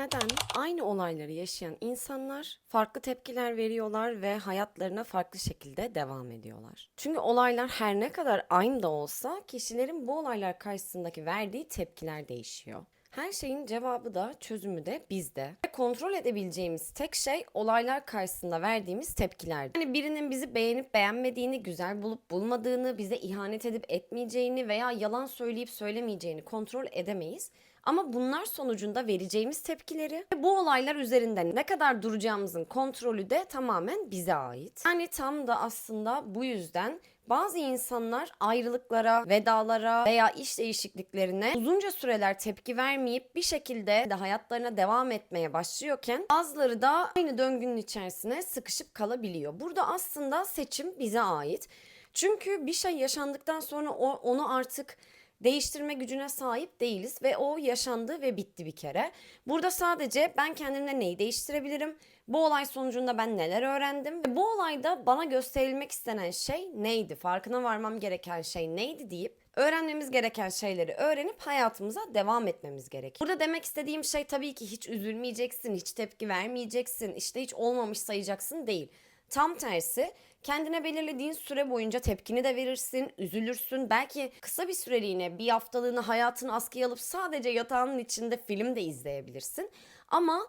neden aynı olayları yaşayan insanlar farklı tepkiler veriyorlar ve hayatlarına farklı şekilde devam ediyorlar? Çünkü olaylar her ne kadar aynı da olsa kişilerin bu olaylar karşısındaki verdiği tepkiler değişiyor. Her şeyin cevabı da çözümü de bizde. Ve kontrol edebileceğimiz tek şey olaylar karşısında verdiğimiz tepkiler. Yani birinin bizi beğenip beğenmediğini, güzel bulup bulmadığını, bize ihanet edip etmeyeceğini veya yalan söyleyip söylemeyeceğini kontrol edemeyiz. Ama bunlar sonucunda vereceğimiz tepkileri ve bu olaylar üzerinden ne kadar duracağımızın kontrolü de tamamen bize ait. Yani tam da aslında bu yüzden bazı insanlar ayrılıklara, vedalara veya iş değişikliklerine uzunca süreler tepki vermeyip bir şekilde de hayatlarına devam etmeye başlıyorken bazıları da aynı döngünün içerisine sıkışıp kalabiliyor. Burada aslında seçim bize ait. Çünkü bir şey yaşandıktan sonra onu artık değiştirme gücüne sahip değiliz ve o yaşandı ve bitti bir kere. Burada sadece ben kendimde neyi değiştirebilirim? Bu olay sonucunda ben neler öğrendim? Ve bu olayda bana gösterilmek istenen şey neydi? Farkına varmam gereken şey neydi deyip öğrenmemiz gereken şeyleri öğrenip hayatımıza devam etmemiz gerekiyor. Burada demek istediğim şey tabii ki hiç üzülmeyeceksin, hiç tepki vermeyeceksin, işte hiç olmamış sayacaksın değil. Tam tersi kendine belirlediğin süre boyunca tepkini de verirsin, üzülürsün. Belki kısa bir süreliğine bir haftalığını hayatını askıya alıp sadece yatağının içinde film de izleyebilirsin. Ama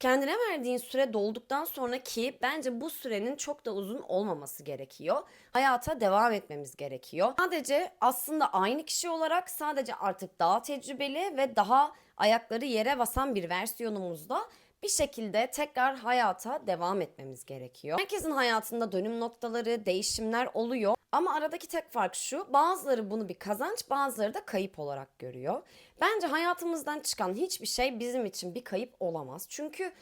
kendine verdiğin süre dolduktan sonra ki bence bu sürenin çok da uzun olmaması gerekiyor. Hayata devam etmemiz gerekiyor. Sadece aslında aynı kişi olarak sadece artık daha tecrübeli ve daha ayakları yere basan bir versiyonumuzda bir şekilde tekrar hayata devam etmemiz gerekiyor. Herkesin hayatında dönüm noktaları, değişimler oluyor. Ama aradaki tek fark şu, bazıları bunu bir kazanç, bazıları da kayıp olarak görüyor. Bence hayatımızdan çıkan hiçbir şey bizim için bir kayıp olamaz. Çünkü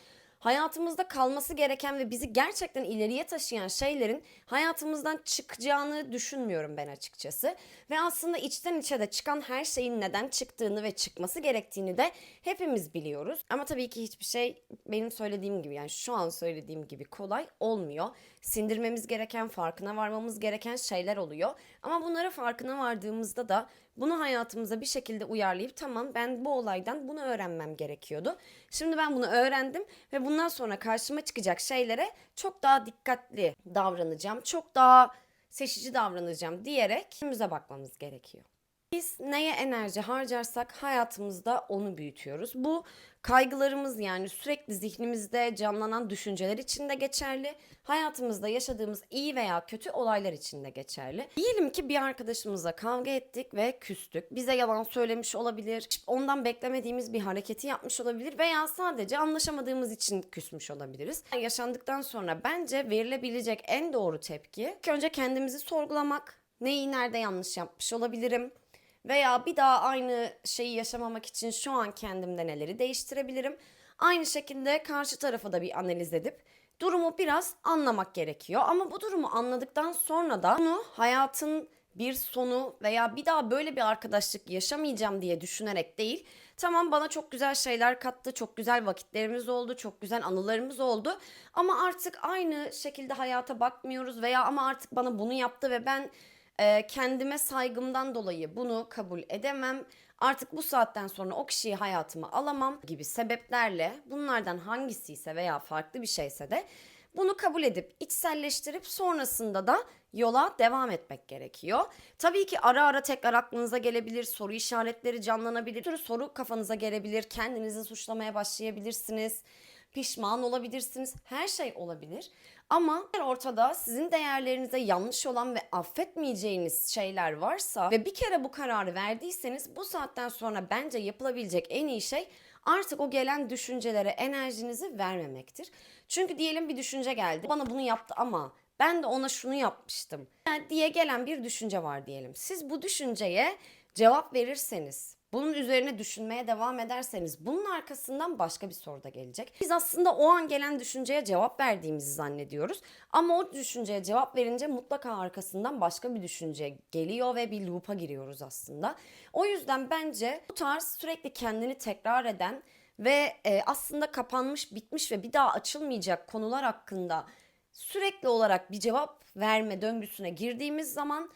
hayatımızda kalması gereken ve bizi gerçekten ileriye taşıyan şeylerin hayatımızdan çıkacağını düşünmüyorum ben açıkçası. Ve aslında içten içe de çıkan her şeyin neden çıktığını ve çıkması gerektiğini de hepimiz biliyoruz. Ama tabii ki hiçbir şey benim söylediğim gibi yani şu an söylediğim gibi kolay olmuyor. Sindirmemiz gereken, farkına varmamız gereken şeyler oluyor. Ama bunları farkına vardığımızda da bunu hayatımıza bir şekilde uyarlayıp tamam ben bu olaydan bunu öğrenmem gerekiyordu. Şimdi ben bunu öğrendim ve bundan sonra karşıma çıkacak şeylere çok daha dikkatli davranacağım. Çok daha seçici davranacağım diyerek önümüze bakmamız gerekiyor. Biz neye enerji harcarsak hayatımızda onu büyütüyoruz. Bu kaygılarımız yani sürekli zihnimizde canlanan düşünceler için de geçerli. Hayatımızda yaşadığımız iyi veya kötü olaylar için de geçerli. Diyelim ki bir arkadaşımızla kavga ettik ve küstük. Bize yalan söylemiş olabilir. Ondan beklemediğimiz bir hareketi yapmış olabilir veya sadece anlaşamadığımız için küsmüş olabiliriz. Yaşandıktan sonra bence verilebilecek en doğru tepki ilk önce kendimizi sorgulamak. Neyi nerede yanlış yapmış olabilirim? Veya bir daha aynı şeyi yaşamamak için şu an kendimde neleri değiştirebilirim? Aynı şekilde karşı tarafa da bir analiz edip durumu biraz anlamak gerekiyor. Ama bu durumu anladıktan sonra da bunu hayatın bir sonu veya bir daha böyle bir arkadaşlık yaşamayacağım diye düşünerek değil. Tamam bana çok güzel şeyler kattı, çok güzel vakitlerimiz oldu, çok güzel anılarımız oldu. Ama artık aynı şekilde hayata bakmıyoruz veya ama artık bana bunu yaptı ve ben e, kendime saygımdan dolayı bunu kabul edemem. Artık bu saatten sonra o kişiyi hayatıma alamam gibi sebeplerle bunlardan hangisi ise veya farklı bir şeyse de bunu kabul edip içselleştirip sonrasında da yola devam etmek gerekiyor. Tabii ki ara ara tekrar aklınıza gelebilir, soru işaretleri canlanabilir, soru kafanıza gelebilir, kendinizi suçlamaya başlayabilirsiniz pişman olabilirsiniz. Her şey olabilir. Ama ortada sizin değerlerinize yanlış olan ve affetmeyeceğiniz şeyler varsa ve bir kere bu kararı verdiyseniz bu saatten sonra bence yapılabilecek en iyi şey artık o gelen düşüncelere enerjinizi vermemektir. Çünkü diyelim bir düşünce geldi. Bana bunu yaptı ama ben de ona şunu yapmıştım diye gelen bir düşünce var diyelim. Siz bu düşünceye cevap verirseniz bunun üzerine düşünmeye devam ederseniz bunun arkasından başka bir soru da gelecek. Biz aslında o an gelen düşünceye cevap verdiğimizi zannediyoruz. Ama o düşünceye cevap verince mutlaka arkasından başka bir düşünce geliyor ve bir loop'a giriyoruz aslında. O yüzden bence bu tarz sürekli kendini tekrar eden ve e, aslında kapanmış, bitmiş ve bir daha açılmayacak konular hakkında sürekli olarak bir cevap verme döngüsüne girdiğimiz zaman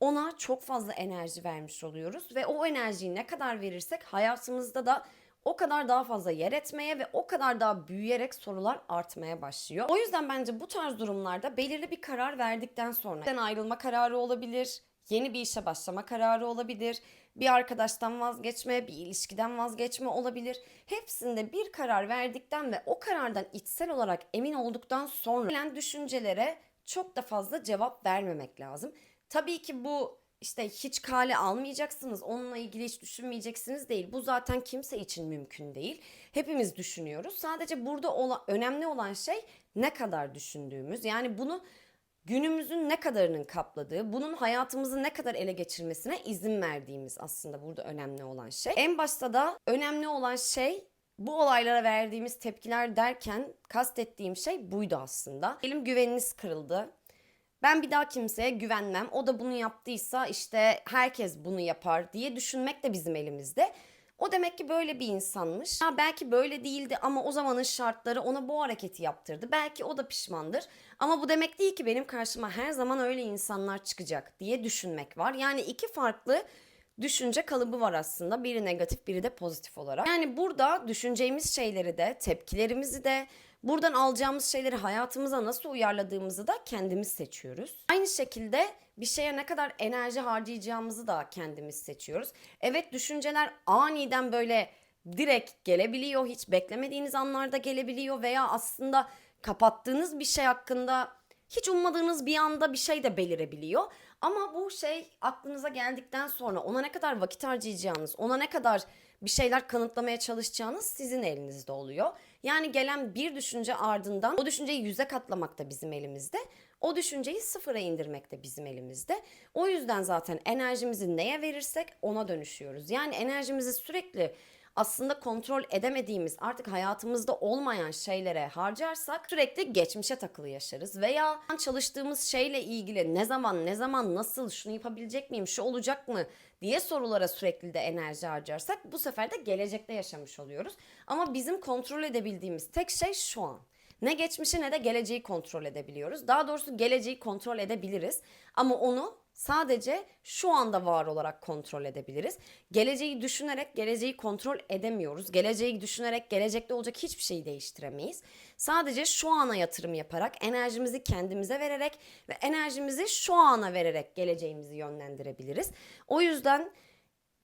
ona çok fazla enerji vermiş oluyoruz ve o enerjiyi ne kadar verirsek hayatımızda da o kadar daha fazla yer etmeye ve o kadar daha büyüyerek sorular artmaya başlıyor. O yüzden bence bu tarz durumlarda belirli bir karar verdikten sonra ayrılma kararı olabilir, yeni bir işe başlama kararı olabilir, bir arkadaştan vazgeçme, bir ilişkiden vazgeçme olabilir. Hepsinde bir karar verdikten ve o karardan içsel olarak emin olduktan sonra gelen düşüncelere çok da fazla cevap vermemek lazım. Tabii ki bu işte hiç kale almayacaksınız, onunla ilgili hiç düşünmeyeceksiniz değil. Bu zaten kimse için mümkün değil. Hepimiz düşünüyoruz. Sadece burada ola- önemli olan şey ne kadar düşündüğümüz. Yani bunu günümüzün ne kadarının kapladığı, bunun hayatımızı ne kadar ele geçirmesine izin verdiğimiz aslında burada önemli olan şey. En başta da önemli olan şey bu olaylara verdiğimiz tepkiler derken kastettiğim şey buydu aslında. Elim güveniniz kırıldı. Ben bir daha kimseye güvenmem. O da bunu yaptıysa işte herkes bunu yapar diye düşünmek de bizim elimizde. O demek ki böyle bir insanmış. Ya belki böyle değildi ama o zamanın şartları ona bu hareketi yaptırdı. Belki o da pişmandır. Ama bu demek değil ki benim karşıma her zaman öyle insanlar çıkacak diye düşünmek var. Yani iki farklı düşünce kalıbı var aslında. Biri negatif, biri de pozitif olarak. Yani burada düşüneceğimiz şeyleri de, tepkilerimizi de, buradan alacağımız şeyleri hayatımıza nasıl uyarladığımızı da kendimiz seçiyoruz. Aynı şekilde bir şeye ne kadar enerji harcayacağımızı da kendimiz seçiyoruz. Evet düşünceler aniden böyle direkt gelebiliyor. Hiç beklemediğiniz anlarda gelebiliyor veya aslında kapattığınız bir şey hakkında hiç ummadığınız bir anda bir şey de belirebiliyor. Ama bu şey aklınıza geldikten sonra ona ne kadar vakit harcayacağınız, ona ne kadar bir şeyler kanıtlamaya çalışacağınız sizin elinizde oluyor. Yani gelen bir düşünce ardından o düşünceyi yüze katlamak da bizim elimizde. O düşünceyi sıfıra indirmek de bizim elimizde. O yüzden zaten enerjimizi neye verirsek ona dönüşüyoruz. Yani enerjimizi sürekli aslında kontrol edemediğimiz artık hayatımızda olmayan şeylere harcarsak sürekli geçmişe takılı yaşarız veya çalıştığımız şeyle ilgili ne zaman ne zaman nasıl şunu yapabilecek miyim şu olacak mı diye sorulara sürekli de enerji harcarsak bu sefer de gelecekte yaşamış oluyoruz. Ama bizim kontrol edebildiğimiz tek şey şu an. Ne geçmişi ne de geleceği kontrol edebiliyoruz. Daha doğrusu geleceği kontrol edebiliriz ama onu sadece şu anda var olarak kontrol edebiliriz. Geleceği düşünerek geleceği kontrol edemiyoruz. Geleceği düşünerek gelecekte olacak hiçbir şeyi değiştiremeyiz. Sadece şu ana yatırım yaparak, enerjimizi kendimize vererek ve enerjimizi şu ana vererek geleceğimizi yönlendirebiliriz. O yüzden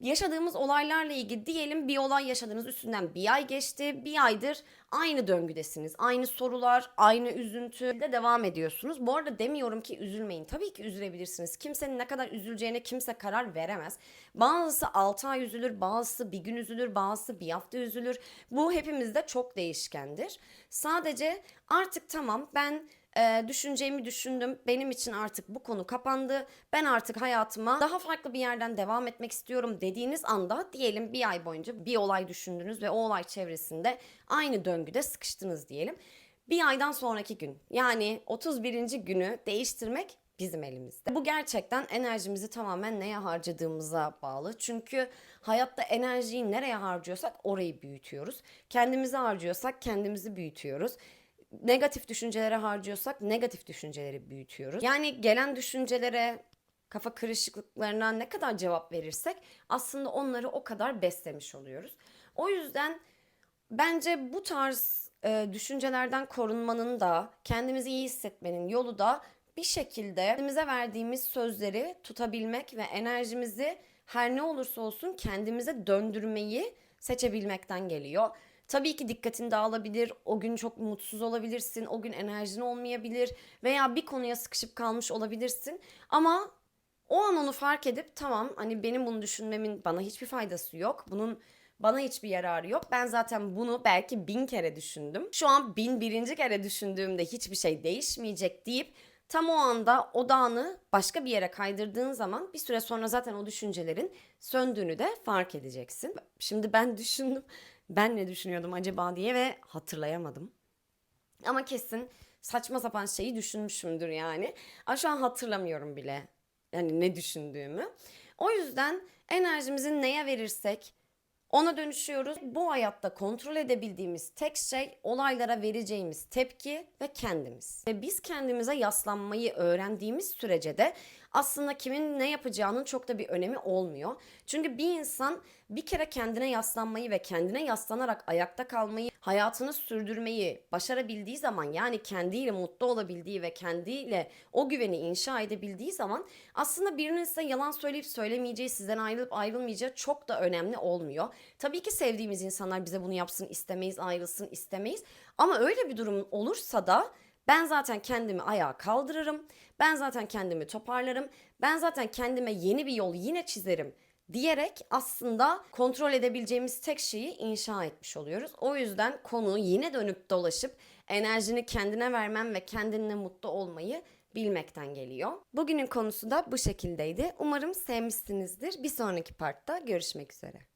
yaşadığımız olaylarla ilgili diyelim bir olay yaşadınız üstünden bir ay geçti. Bir aydır aynı döngüdesiniz. Aynı sorular, aynı üzüntü de devam ediyorsunuz. Bu arada demiyorum ki üzülmeyin. Tabii ki üzülebilirsiniz. Kimsenin ne kadar üzüleceğine kimse karar veremez. Bazısı 6 ay üzülür, bazısı bir gün üzülür, bazısı bir hafta üzülür. Bu hepimizde çok değişkendir. Sadece artık tamam ben e, düşüneceğimi düşündüm. Benim için artık bu konu kapandı. Ben artık hayatıma daha farklı bir yerden devam etmek istiyorum dediğiniz anda diyelim bir ay boyunca bir olay düşündünüz ve o olay çevresinde aynı döngüde sıkıştınız diyelim. Bir aydan sonraki gün yani 31. günü değiştirmek bizim elimizde. Bu gerçekten enerjimizi tamamen neye harcadığımıza bağlı. Çünkü hayatta enerjiyi nereye harcıyorsak orayı büyütüyoruz. Kendimizi harcıyorsak kendimizi büyütüyoruz negatif düşüncelere harcıyorsak negatif düşünceleri büyütüyoruz. Yani gelen düşüncelere, kafa karışıklıklarına ne kadar cevap verirsek aslında onları o kadar beslemiş oluyoruz. O yüzden bence bu tarz e, düşüncelerden korunmanın da kendimizi iyi hissetmenin yolu da bir şekilde kendimize verdiğimiz sözleri tutabilmek ve enerjimizi her ne olursa olsun kendimize döndürmeyi seçebilmekten geliyor. Tabii ki dikkatin dağılabilir, o gün çok mutsuz olabilirsin, o gün enerjin olmayabilir veya bir konuya sıkışıp kalmış olabilirsin. Ama o an onu fark edip tamam hani benim bunu düşünmemin bana hiçbir faydası yok. Bunun bana hiçbir yararı yok. Ben zaten bunu belki bin kere düşündüm. Şu an bin birinci kere düşündüğümde hiçbir şey değişmeyecek deyip tam o anda odağını başka bir yere kaydırdığın zaman bir süre sonra zaten o düşüncelerin söndüğünü de fark edeceksin. Şimdi ben düşündüm ben ne düşünüyordum acaba diye ve hatırlayamadım. Ama kesin saçma sapan şeyi düşünmüşümdür yani. Ama hatırlamıyorum bile yani ne düşündüğümü. O yüzden enerjimizi neye verirsek ona dönüşüyoruz. Bu hayatta kontrol edebildiğimiz tek şey olaylara vereceğimiz tepki ve kendimiz. Ve biz kendimize yaslanmayı öğrendiğimiz sürece de aslında kimin ne yapacağının çok da bir önemi olmuyor. Çünkü bir insan bir kere kendine yaslanmayı ve kendine yaslanarak ayakta kalmayı, hayatını sürdürmeyi başarabildiği zaman yani kendiyle mutlu olabildiği ve kendiyle o güveni inşa edebildiği zaman aslında birinin size yalan söyleyip söylemeyeceği, sizden ayrılıp ayrılmayacağı çok da önemli olmuyor. Tabii ki sevdiğimiz insanlar bize bunu yapsın istemeyiz, ayrılsın istemeyiz. Ama öyle bir durum olursa da ben zaten kendimi ayağa kaldırırım. Ben zaten kendimi toparlarım. Ben zaten kendime yeni bir yol yine çizerim diyerek aslında kontrol edebileceğimiz tek şeyi inşa etmiş oluyoruz. O yüzden konu yine dönüp dolaşıp enerjini kendine vermem ve kendinle mutlu olmayı bilmekten geliyor. Bugünün konusu da bu şekildeydi. Umarım sevmişsinizdir. Bir sonraki partta görüşmek üzere.